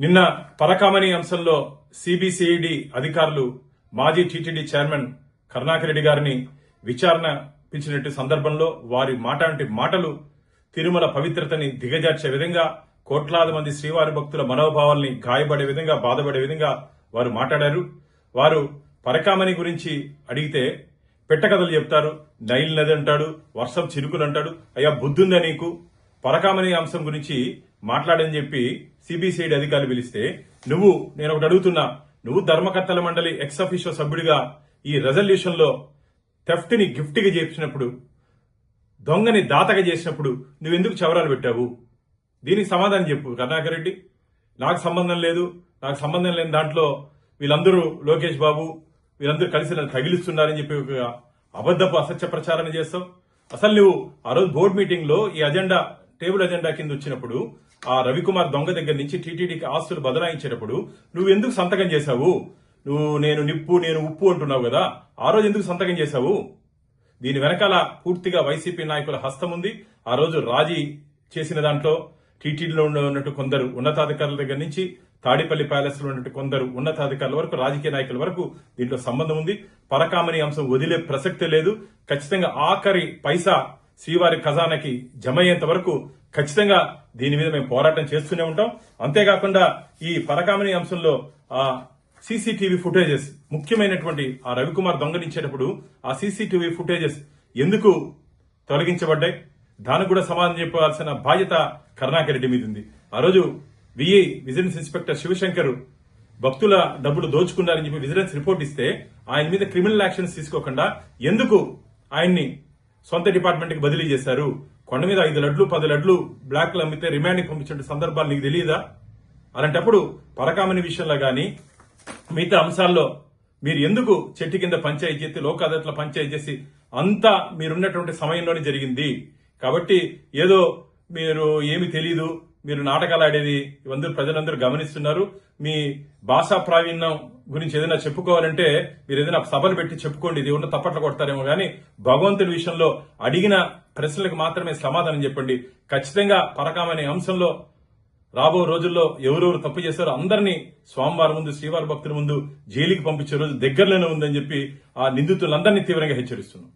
నిన్న పరకామణి అంశంలో సిబిసిఐడి అధికారులు మాజీ టీటీడీ చైర్మన్ కరుణాకర్ రెడ్డి గారిని విచారణ పిలిచినట్టు సందర్భంలో వారి మాట్లాడే మాటలు తిరుమల పవిత్రతని దిగజార్చే విధంగా కోట్లాది మంది శ్రీవారి భక్తుల మనోభావాల్ని గాయపడే విధంగా బాధపడే విధంగా వారు మాట్లాడారు. వారు పరకామణి గురించి అడిగితే పెట్టకథలు చెప్తారు. నైల్ నది అంటాడు వర్షం చిరుకులు అంటాడు. అయ్యా బుద్ధుందా నీకు? పరకామణి అంశం గురించి మాట్లాడని చెప్పి సిబిసిఐడి అధికారులు పిలిస్తే నువ్వు నేను ఒకటి అడుగుతున్నా నువ్వు ధర్మకర్తల మండలి ఎక్స్ అఫీషియో సభ్యుడిగా ఈ రెజల్యూషన్లో థెఫ్ట్ని గిఫ్ట్గా చేసినప్పుడు దొంగని దాతగా చేసినప్పుడు నువ్వెందుకు చవరాలు పెట్టావు? దీనికి సమాధానం చెప్పు కర్ణాకర్ రెడ్డి. నాకు సంబంధం లేదు నాకు సంబంధం లేని దాంట్లో వీళ్ళందరూ లోకేష్ బాబు వీళ్ళందరూ కలిసి నన్ను తగిలిస్తున్నారని చెప్పి ఒక అబద్ధపు అసత్య ప్రచారం చేస్తావు. అసలు నువ్వు ఆ రోజు బోర్డు మీటింగ్లో ఈ అజెండా టేబుల్ అజెండా కింద వచ్చినప్పుడు ఆ రవికుమార్ దొంగ దగ్గర నుంచి టీటీడీకి ఆస్తులు బదలాయించేటప్పుడు నువ్వు ఎందుకు సంతకం చేశావు? నువ్వు నేను నిప్పు నేను ఉప్పు అంటున్నావు కదా ఆ రోజు ఎందుకు సంతకం చేశావు? దీని వెనకాల పూర్తిగా వైసీపీ నాయకుల హస్తం ఉంది. ఆ రోజు రాజీ చేసిన దాంట్లో టీటీడీలో ఉన్నట్టు కొందరు ఉన్నతాధికారుల దగ్గర నుంచి తాడిపల్లి ప్యాలెస్లో ఉన్నట్టు కొందరు ఉన్నతాధికారుల వరకు రాజకీయ నాయకుల వరకు దీంట్లో సంబంధం ఉంది. పరకామణి అంశం వదిలే ప్రసక్తే లేదు. ఖచ్చితంగా ఆఖరి పైసా శ్రీవారి ఖజానాకి జమ అయ్యేంత వరకు ఖచ్చితంగా దీని మీద మేము పోరాటం చేస్తూనే ఉంటాం. అంతేకాకుండా ఈ పరకామణి అంశంలో ఆ సీసీటీవీ ఫుటేజెస్ ముఖ్యమైనటువంటి ఆ రవికుమార్ దొంగలించేటప్పుడు ఆ సీసీటీవీ ఫుటేజెస్ ఎందుకు తొలగించబడ్డాయి? దానికి కూడా సమాధానం చెప్పాల్సిన బాధ్యత కరుణాకర్ రెడ్డి మీద ఉంది. ఆ రోజు విఐ విజిలెన్స్ ఇన్స్పెక్టర్ శివశంకర్ భక్తుల డబ్బులు దోచుకున్నారని చెప్పి విజిలెన్స్ రిపోర్ట్ ఇస్తే ఆయన మీద క్రిమినల్ యాక్షన్స్ తీసుకోకుండా ఎందుకు ఆయన్ని సొంత డిపార్ట్మెంట్కి బదిలీ చేశారు. కొండ మీద ఐదు లడ్లు పది లడ్లు బ్లాక్లు అమ్మితే రిమాండ్కి పంపించిన సందర్భాలు నీకు తెలియదా అలాంటప్పుడు పరకామని విషయంలో కానీ మిగతా అంశాల్లో మీరు ఎందుకు చెట్టు కింద పంచాయతీ చేసి లోక్ అదాలత్లో పంచాయతీ చేసి అంతా మీరున్నటువంటి సమయంలోనే జరిగింది? కాబట్టి ఏదో మీరు ఏమి తెలియదు మీరు నాటకాలు ఆడేది ఇవందరూ ప్రజలందరూ గమనిస్తున్నారు. మీ భాషా ప్రావీణ్యం గురించి ఏదైనా చెప్పుకోవాలంటే మీరు ఏదైనా సభలు పెట్టి చెప్పుకోండి. ఇది ఉన్న తప్పట్లు కొడతారేమో కానీ భగవంతుడి విషయంలో అడిగిన ప్రశ్నలకు మాత్రమే సమాధానం చెప్పండి. ఖచ్చితంగా పరకామనే అంశంలో రాబో రోజుల్లో ఎవరెవరు తప్పు చేశారో అందరినీ స్వామివారి ముందు శ్రీవారి భక్తుల ముందు జైలుకి పంపించే రోజు దగ్గరలోనే ఉందని చెప్పి ఆ నిందితులందరినీ తీవ్రంగా హెచ్చరిస్తున్నాం.